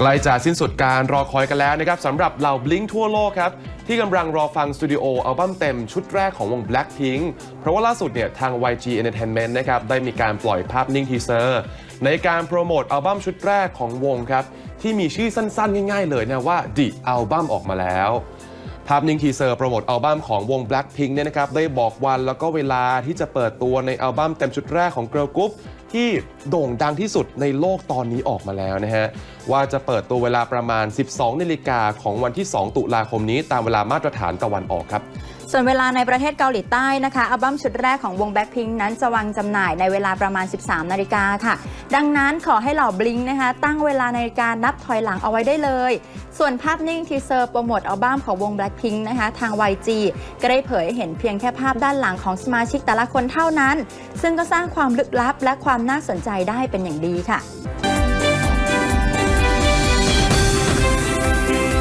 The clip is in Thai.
ใกล้จะสิ้นสุดการรอคอยกันแล้วนะครับสำหรับเหล่าบลิงทั่วโลกครับ ที่กำลังรอฟังสตูดิโออัลบั้มเต็มชุดแรกของวง Blackpink เพราะว่าล่าสุดเนี่ยทาง YG Entertainment นะครับได้มีการปล่อยภาพนิ่งทีเซอร์ ในการโปรโมทอัลบั้มชุดแรกของวงครับ ที่มีชื่อสั้นๆ ง่ายๆ เลยนะว่า The Album ออกมาแล้ว ภาพนิ่งทีเซอร์โปรโมทอัลบั้มของวง Blackpink เนี่ยนะครับได้บอกวันแล้วก็เวลาที่จะเปิดตัวในอัลบั้มเต็มชุดแรกของ Girl Group ที่โด่งดังที่สุดในโลกตอนนี้ออกมาแล้วนะฮะ ว่าจะเปิดตัวเวลาประมาณ 12 นาฬิกาของวันที่ 2 ตุลาคมนี้ตามเวลามาตรฐานตะวันออกครับส่วนเวลาในประเทศเกาหลีใต้นะคะอัลบั้มชุดแรกของวง Blackpink นั้นจะวางจำหน่ายในเวลาประมาณ 13 นาฬิกาค่ะ ดังนั้นขอให้เหล่าบลิงนะคะตั้งเวลานาฬิกานับถอยหลังเอาไว้ได้เลย ส่วนภาพนิ่งทีเซอร์โปรโมทอัลบั้มของวง Blackpink นะคะทาง YG ก็ได้เผยเห็นเพียงแค่ภาพด้านหลังของสมาชิกแต่ละคนเท่านั้น ซึ่งก็สร้างความลึกลับและความความน่าสนใจได้เป็นอย่างดีค่ะ